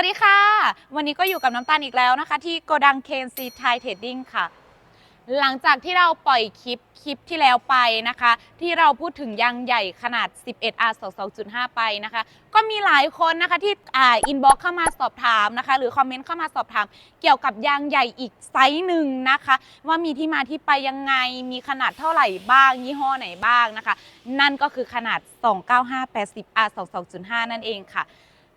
วัสดีค่ะ วันนี้ก็อยู่กับน้ำตาลอีกแล้วนะคะ ที่โกดังเคนซีไทเทรดดิ้งค่ะ หลังจากที่เราปล่อยคลิปคลิปที่แล้วไปนะคะ ที่เราพูดถึงยางใหญ่ขนาด 11R 22.5 ไปนะคะ ก็มีหลายคนนะคะที่อ่าอินบ็อกเข้ามาสอบถามนะคะ หรือคอมเมนต์เข้ามาสอบถาม เกี่ยวกับยางใหญ่อีกไซส์หนึ่งนะคะ ว่ามีที่มาที่ไปยังไงมีขนาดเท่าไหร่บ้าง ยี่ห้อไหนบ้างนะคะ นั่นก็คือขนาด 295 80R 22.5 นั่นเองค่ะ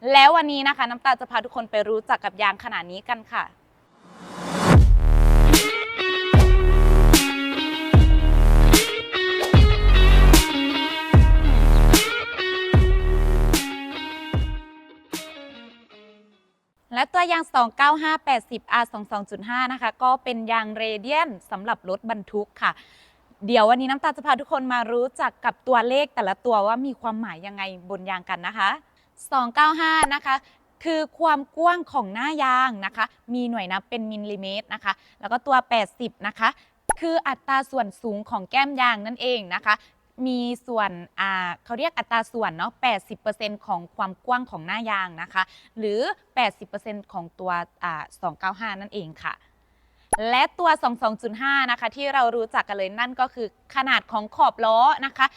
แล้ววันนี้นะคะน้ำตาลจะพาทุกคนไปรู้จักกับยางขนาดนี้กันค่ะ และตัวยาง 29580R 22.5 นะคะ ก็เป็นยางเรเดียนสำหรับรถบรรทุกค่ะเดี๋ยววันนี้น้ำตาลจะพาทุกคนมารู้จักกับตัวเลขแต่ละตัวว่ามีความหมายยังไงบนยางกันนะคะ 295 นะคะ คือความกว้างของหน้ายางนะคะ มีหน่วยนับเป็นมิลลิเมตรนะคะ แล้วก็ตัว 80 นะคะ คืออัตราส่วนสูงของแก้มยางนั่นเองนะคะ มีส่วนเขาเรียกอัตราส่วนเนาะ 80%ของความกว้างของหน้ายางนะคะ หรือ 80%ของตัวอ่า295 นั่นเองค่ะและตัว 22.5 นะคะ ที่เรารู้จักกันเลยนั่นก็คือขนาดของขอบล้อนะคะ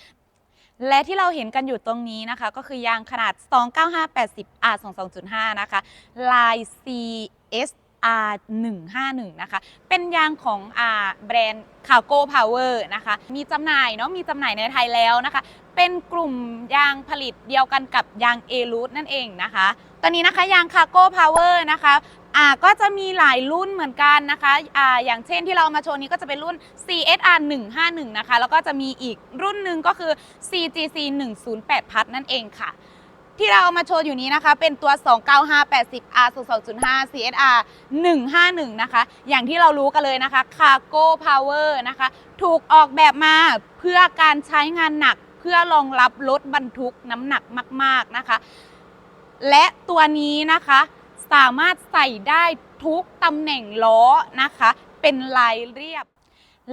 และที่เราเห็นกันอยู่ตรงนี้นะคะ ก็คือยางขนาด 295 80 R 22.5 นะคะ ลาย CSR 151นะคะ เป็นยางของอ่าแบรนด์ Cargo Power นะคะ มีจำหน่ายเนาะ มีจำหน่ายในไทยแล้วนะคะ เป็นกลุ่มยางผลิตเดียวกันกับยาง a r o o t นั่นเองนะคะ ตอนนี้นะคะยาง Cargo Power นะคะ อ่าก็จะมีหลายรุ่นเหมือนกันนะคะอ่าอย่างเช่นที่เราเอามาโชว์นี้ก็จะเป็นรุ่น CSR 151นะคะแล้วก็จะมีอีกรุ่นหนึ่งก็คือ CGC 108พัทนั่นเองค่ะ ที่เราเอามาโชว์อยู่นี้นะคะ เป็นตัว 29580 R 22.5 CSR 151นะคะ อย่างที่เรารู้กันเลยนะคะ Cargo Power นะคะ ถูกออกแบบมาเพื่อการใช้งานหนักเพื่อรองรับรถบรรทุกน้ำหนักมาก ๆนะคะ และตัวนี้นะคะ สามารถใส่ได้ทุกตำแหน่งล้อนะคะ เป็นลายเรียบ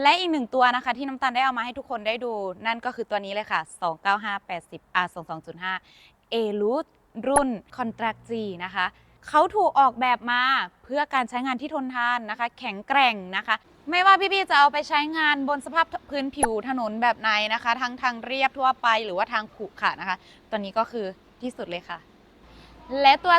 และอีกหนึ่งตัวนะคะ ที่น้ำตาลได้เอามาให้ทุกคนได้ดู นั่นก็คือตัวนี้เลยค่ะ 29580 R 22.5 a l u t รุ่น Contract G นะคะ เขาถูกออกแบบมาเพื่อการใช้งานที่ทนทานนะคะ แข็งแกร่งนะคะ ไม่ว่าพี่ๆจะเอาไปใช้งานบนสภาพพื้นผิวถนนแบบไหนนะคะทั้งทางเรียบทั่วไปหรือว่าทางขรุขระนะคะ ตัวนี้ก็คือที่สุดเลยค่ะ และตัว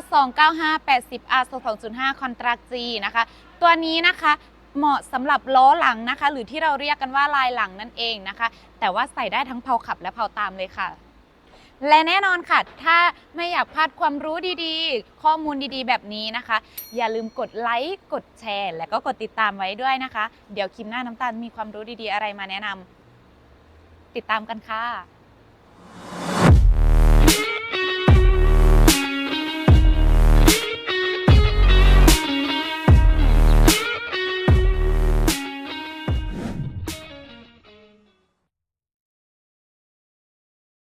295 80 R 2.5 Contract G นะคะ ตัวนี้นะคะเหมาะสำหรับล้อหลังนะคะ หรือที่เราเรียกกันว่าลายหลังนั่นเองนะคะ แต่ว่าใส่ได้ทั้งเพาขับและเพาตามเลยค่ะ และแน่นอนค่ะ ถ้าไม่อยากพลาดความรู้ดีๆ ข้อมูลดีๆ แบบนี้นะคะ อย่าลืมกดไลค์กดแชร์ และก็กดติดตามไว้ด้วยนะคะ เดี๋ยวคลิปหน้าน้ำตาลมีความรู้ดีๆ อะไรมาแนะนำติดตามกันค่ะ